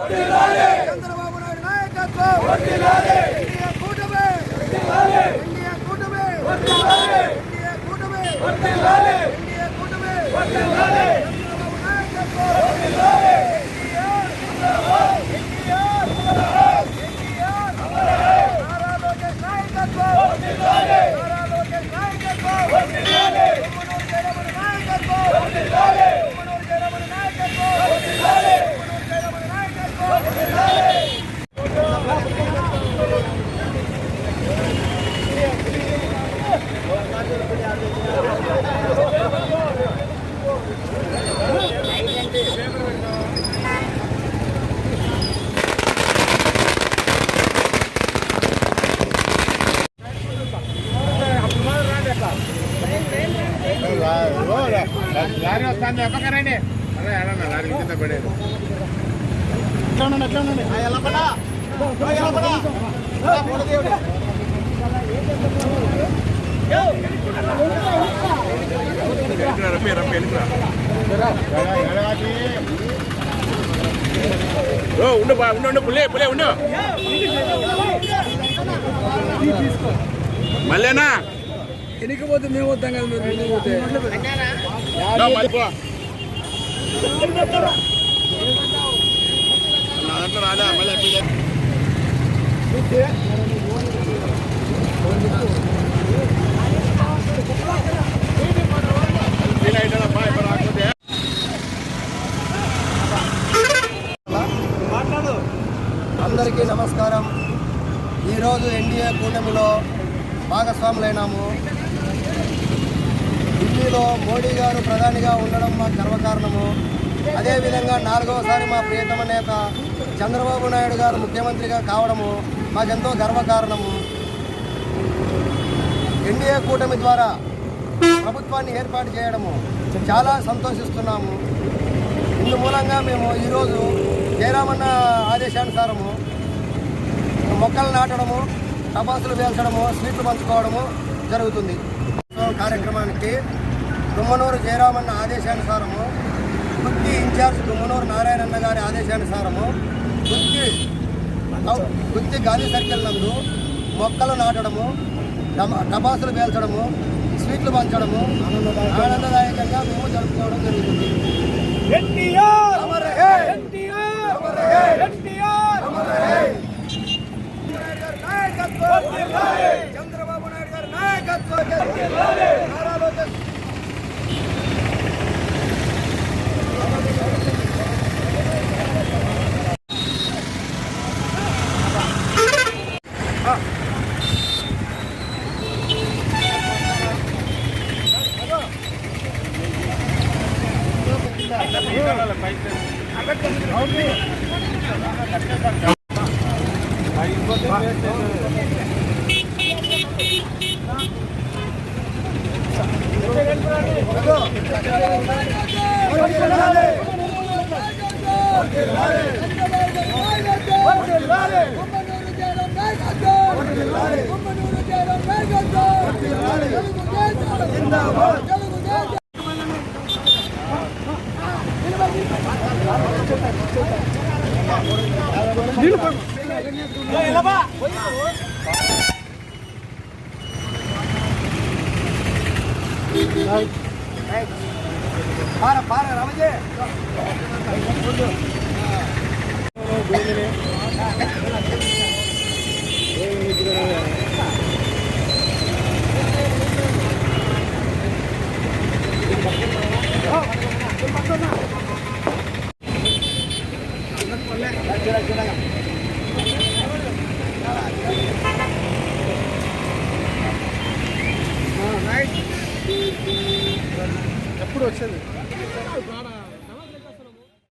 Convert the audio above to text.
చంద్రబాబు నాయుడు నాయకత్వం! ఇండియా కూటమి! ఇండియా కూటమి! ఇండియా కూటమి! ఇండియా కూటమి! చంద్రబాబు నాయకత్వం! ఒక్కరండి అదే అడన్న లారీ కింద పడేది రమ్మి వెళ్ళిరా ఓ ఉండు బా ఉండు ఉండు పుల్లే పుల్లే ఉండు మళ్ళేనా ఎనికపోతే మేము వద్దాం కదా మీరు ముందుకు పోతే. అందరికీ నమస్కారం. ఈరోజు ఎన్డీఏ కూటమిలో భాగస్వాములైనాము. ఢిల్లీలో మోడీ గారు ప్రధానిగా ఉండడం మా గర్వకారణము అదేవిధంగా నాలుగవసారి మా ప్రియతమ నేత చంద్రబాబు నాయుడు గారు ముఖ్యమంత్రిగా కావడము మాకెంతో గర్వకారణము ఎన్డీఏ కూటమి ద్వారా ప్రభుత్వాన్ని ఏర్పాటు చేయడము చాలా సంతోషిస్తున్నాము. ఇందు మూలంగా మేము ఈరోజు జయరామన్న ఆదేశానుసారము మొక్కలు నాటడము టపాసులు వేల్చడము స్వీట్లు పంచుకోవడము జరుగుతుంది. కార్యక్రమానికి దుమ్మనూరు జయరామన్న ఆదేశానుసారము గుత్తి ఇన్ఛార్జ్ దుమ్మనూరు నారాయణన్న గారి ఆదేశానుసారము గుత్తి గుత్తి గాంధీ సర్కిల్ నందు మొక్కలు నాటడము టపాసులు పేల్చడము స్వీట్లు పంచడము ఆనందదాయకంగా మేము జరుపుకోవడం జరుగుతుంది. జిందాబాద్ பார பார ராமஜே Oh, ఎప్పుడు వచ్చింది